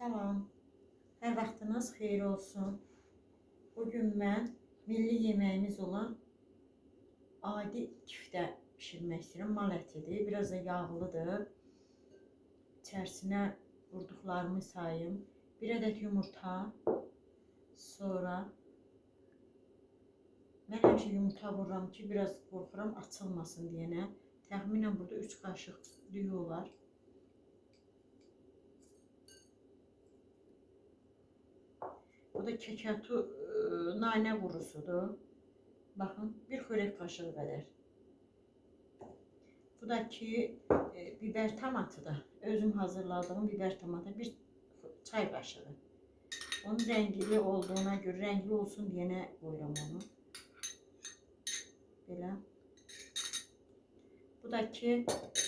Salam. Hər vaxtınız xeyir olsun. Bugün mən milli yeməyimiz olan adi kiftə bişirmək istəyirəm. Mal ətidir, biraz da yağlıdır. İçərisinə vurduqlarımı sayım. Bir ədəd yumurta, sonra mən həmişə yumurta vururam ki, biraz qorxuram açılmasın deyənə. Təxminən burada 3 qaşıq düyü olar. Bu da kekatu e, nane qurusudur. Baxın, bir xörək qaşığı qədər. Bu da ki, e, biber tamatıdır. Özüm hazırladığım biber tamatı bir çay qaşığı. Onun rəngli olduğuna görə, rəngli olsun deyənə qoyuram onu. Belə. Bu da ki,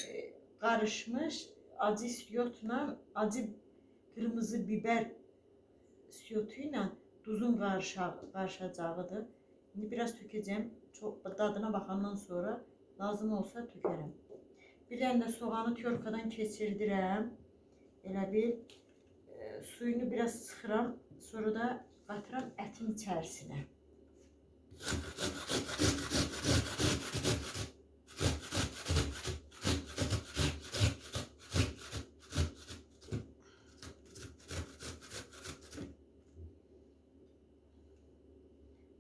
e, qarışmış acı istiyotla acı qırmızı biber ilə duzun qarışa, qarışacağıdır. İndi biraz tökəcəm. Çox dadına baxandan sonra lazım olsa tökərəm. Bir də soğanı tyorkadan keçirdirəm. Elə bil e, suyunu biraz sıxıram, sonra da qatıram ətin içərisinə.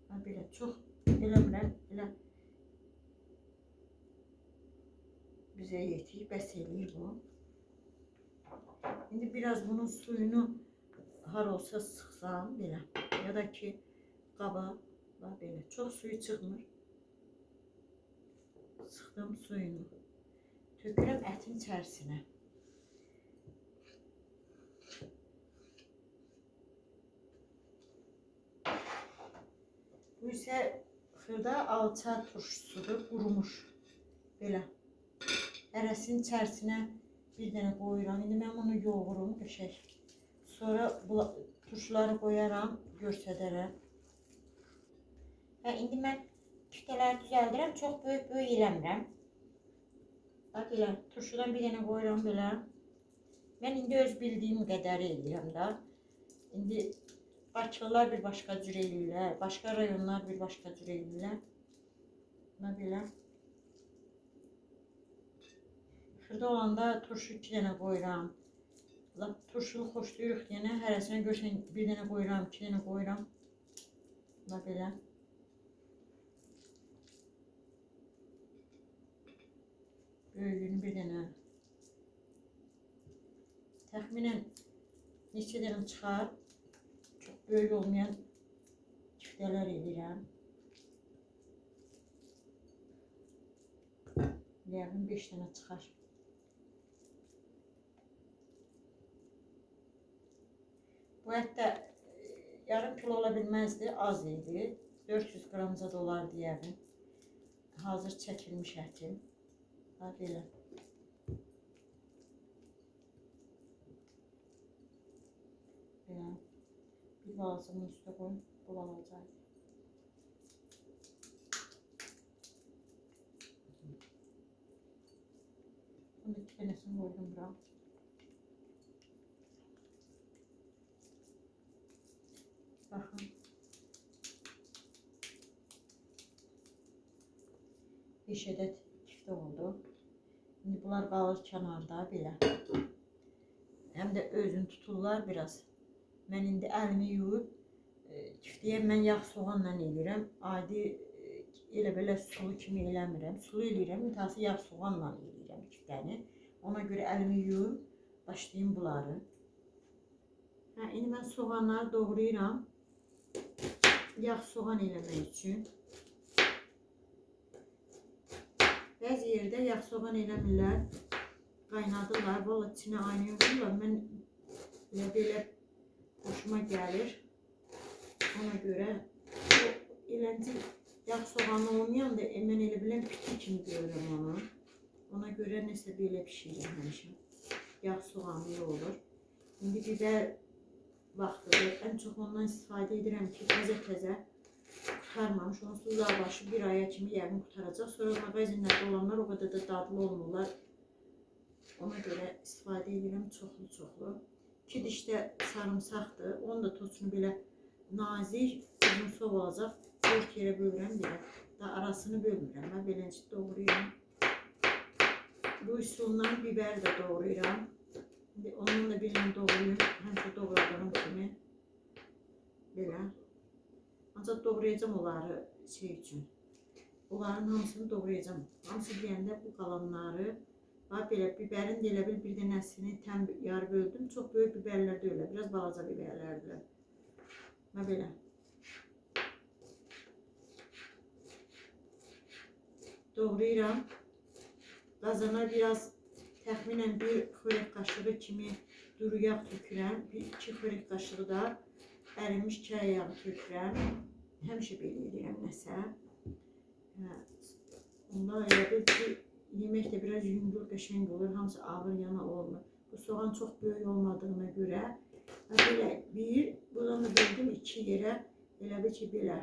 Ha belə çox eləmirəm, elə bizə yetir, bəs eləyir bu. İndi biraz bunun suyunu har olsa sıxsam belə ya da ki qaba belə çox suyu çıxmır. Sıxdım suyunu. Tökürəm ətin içərisinə. Bu isə xırda alça turşusudur, qurumuş. Belə. Hərəsinin içərisinə bir dənə qoyuram. İndi mən bunu yoğurum qəşəng. Sonra bu turşuları qoyaram, göstərərəm. Hə, indi mən kütələri düzəldirəm, çox böyük-böyük eləmirəm. Bax belə, turşudan bir dənə qoyuram belə. Mən indi öz bildiyim qədəri eləyirəm də. İndi Bakılılar bir başqa cür eləyirlər, başqa rayonlar bir başqa cür eləyirlər. Buna belə. Xırda olanda turşu iki dənə qoyuram. Lap turşulu xoşlayırıq deyənə hərəsinə görsən bir dənə qoyuram, iki dənə qoyuram. Buna belə. Böyüyünü bir dənə. Təxminən neçə dənə çıxar? Böyük olmayan küftələr edirəm. Yəqin 5 dənə çıxar. Bu ət də e, yarım kilo ola bilməzdi, az idi. 400 qramca da olardı yəqin. Hazır çəkilmiş ətim. Ha belə. Belə. Balasının üstüne koy, bulanacak. Bunu iki tanesini koydum bura. Bakın. Beş adet kifte oldu. Şimdi bunlar qalır kənarda belə. Həm də özün tuturlar biraz. Mən indi əlimi yuyub e, kiftəyə mən yağ soğanla eləyirəm. Adi e, elə belə sulu kimi eləmirəm. Sulu eləyirəm, mütəsi yağ soğanla eləyirəm kiftəni. Ona görə əlimi yuyub başlayım bunları. Hə, indi mən soğanları doğrayıram. Yağ soğan eləmək üçün. Bəzi yerdə yağ soğan eləmirlər. Qaynadırlar, valla içinə aynayırlar. Mən elə belə hoşuma gəlir. Ona görə o eləncə yağ soğanı olmayan da e, mən elə bilən piti kimi görürəm onu. Ona görə nəsə belə bişirirəm həmişə. Yağ soğanlı olur. İndi biber vaxtıdır. Ən çox ondan istifadə edirəm ki, təzə-təzə qurtarmamış. Onsuz da başı bir aya kimi yəqin qurtaracaq. Sonra mağazinlərdə olanlar o qədər də dadlı olmurlar. Ona görə istifadə edirəm çoxlu-çoxlu. İki diş də sarımsaqdır. Onun da tosunu belə nazik, uzun sov olacaq. Dörd yerə bölürəm belə. Da arasını bölmürəm. Mən beləcə doğrayıram. Bu üsulla biber də doğrayıram. İndi onunla birini doğrayım. Həmişə doğradığım kimi. Belə. Ancaq doğrayacağım onları şey üçün. Onların hamısını doğrayacağım. Hamısı deyəndə bu qalanları Bax belə bibərin də elə bil bir dənəsini təm yarı böldüm. Çox böyük biberlər deyil, biraz balaca biberlərdir. Və belə. Doğrayıram. Qazana biraz təxminən bir xörək qaşığı kimi duru yağ tökürəm. Bir iki xörək qaşığı da ərimiş çay yağı tökürəm. Həmişə belə edirəm nəsə. Hə. Ondan elə bil ki, yemək də biraz yüngül, qəşəng olur. Hamısı ağır yana olmur. Bu soğan çox böyük olmadığına görə belə bir, da böldüm iki yerə. Elə bil ki, belə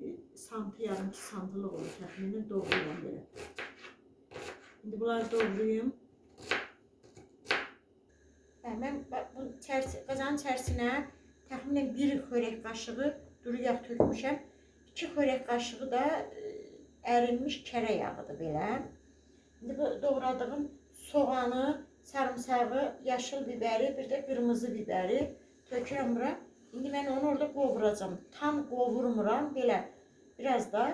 bir santı, yarım iki santılıq olur təxminən doğrayıram belə. İndi bunları mən bax, bu çərsi, qazanın içərisinə təxminən bir xörək qaşığı duru yağ tökmüşəm. İki xörək qaşığı da e, ərilmiş kərə yağıdır belə. İndi bu doğradığım soğanı, sarımsağı, yaşıl biberi, bir de kırmızı biberi tökürəm bura. İndi mən onu orada qovuracağam. Tam qovurmuram belə. Biraz da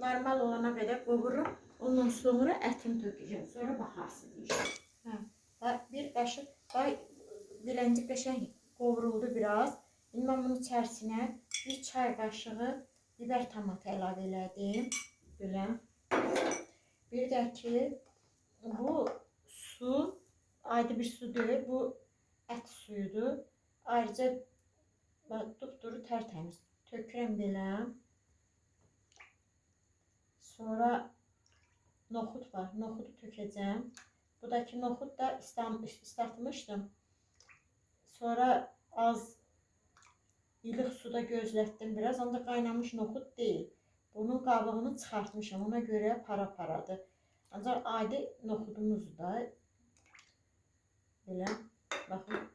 normal olana qədər qovururum. Ondan sonra ətini tökəcəm. Sonra baxarsınız inşallah. Hə. bax, Bir qaşıq, bax, biləncik qəşəng qovuruldu biraz. İndi mən bunun içərisinə bir çay qaşığı biber tomatı əlavə elədim. Belə. Bir də ki, bu su adi bir su deyil, bu ət suyudur. Ayrıca bax, dupduru tərtəmiz. Tökürəm belə. Sonra noxud var. Noxudu tökəcəm. Budakı noxud da ıslatmışdım. Sonra az ilıq suda gözlətdim biraz. Ancaq qaynamış noxud deyil. Bunun qabığını çıxartmışam. Ona görə para-paradır. Ancaq adi noxudumuz da belə baxın.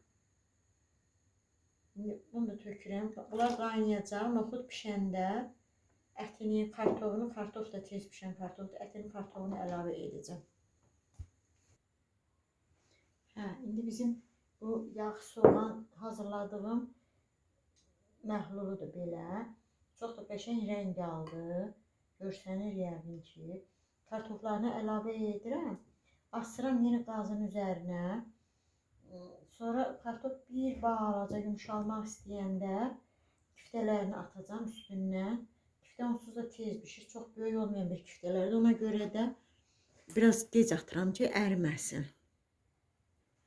İndi bunu da tökürəm. Bunlar qaynayacaq. Noxud bişəndə ətini, kartofunu, kartof da tez pişən kartofdur. Ətini, kartofunu əlavə edəcəm. Hə, indi bizim bu yağ soğan hazırladığım məhluludur belə. Çox da qəşəng rəng aldı. Görsənir yəqin ki. Kartoflarını əlavə edirəm. Asıram yenə qazın üzərinə. Sonra kartof bir balaca yumşalmaq istəyəndə küftələrini atacağam üstündən. Küftə onsuz da tez bişir. Çox böyük olmayan bir küftələrdir. Ona görə də biraz gec atıram ki, əriməsin.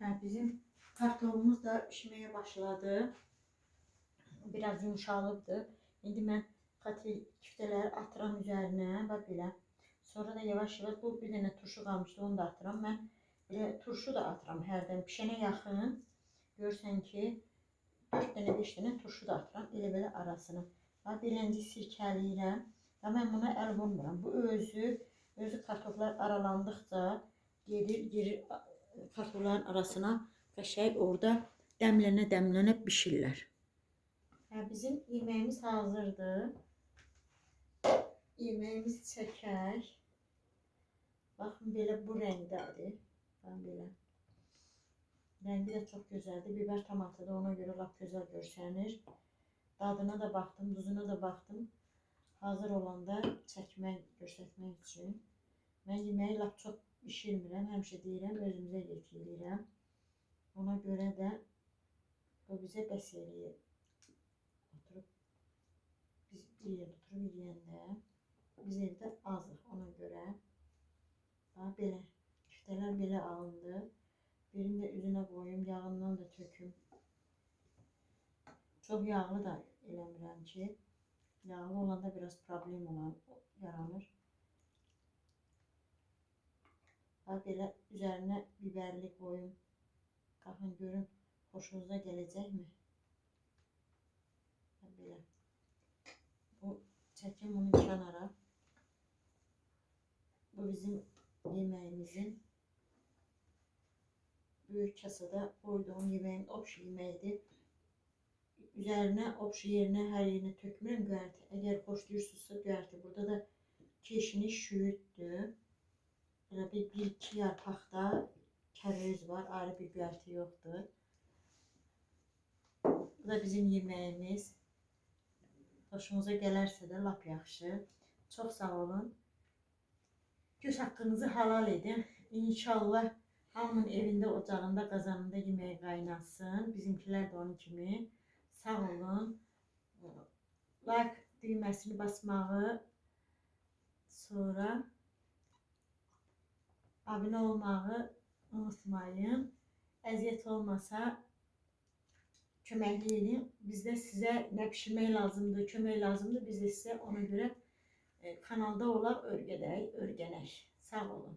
Hə, bizim kartofumuz da pişməyə başladı. Biraz yumşalıbdı. İndi mən katil küftələri atıram üzərinə və belə. Sonra da yavaş-yavaş bu bir dənə turşu qalmışdı, onu da atıram. Mən belə turşu da atıram hərdən pişənə yaxın. Görsən ki, 4 dənə, 5 dənə turşu da atıram elə belə arasına. Və belənci sirkələyirəm. Və mən buna əl vurmuram. Bu özü, özü kartoflar aralandıqca gedir, girir kartofların arasına qəşəng orada dəmlənə-dəmlənə bişirlər. Hə, bizim yeməyimiz hazırdır. Yeməyimizi çəkək. Baxın belə bu rəngdədir. Bax belə. Rəngi də çox gözəldir. Biber tomatı da ona görə lap gözəl görsənir. Dadına da baxdım, duzuna da baxdım. Hazır olanda çəkmək, göstərmək üçün. Mən yeməyi lap çox bişirmirəm. Həmişə deyirəm, özümüzə yetirirəm. Ona görə də bu bizə bəs eləyir. Oturub yerdə oturub yeyəndə biz evdə azıq ona görə. Bax belə. Küftələr belə alındı. Birini də üzünə qoyum, yağından da töküm. Çox yağlı da eləmirəm ki, yağlı olanda biraz problem olan yaranır. Bax belə üzərinə biberli qoyum. Baxın görün xoşunuza gələcəkmi? Belə. Çəkim bunu kənara. Bu bizim yeməyimizin büyük kasada koyduğum yemeğim opşu yemeğiydi. Üzerine opşu yerine her yerine tökmürüm göyərti. Eğer hoşlayırsınızsa göyərti. Burada da keşini şüyüttü. Böyle bir, bir iki yarpaqda kərəviz var. Ayrı bir göyərti yoktur. Bu da bizim yemeğimiz. Hoşunuza gələrsə də lap yaxşı. Çox sağ olun. Göz haqqınızı halal edin. İnşallah hamının evində, ocağında, qazanında yemək qaynasın. Bizimkilər də onun kimi. Sağ olun. Like düyməsini basmağı, sonra abunə olmağı unutmayın. Əziyyət olmasa köməkli edin. Biz də sizə nə bişirmək lazımdır, kömək lazımdır. Biz də sizə ona görə e, kanalda olaq, örgədək, örgənək. Sağ olun.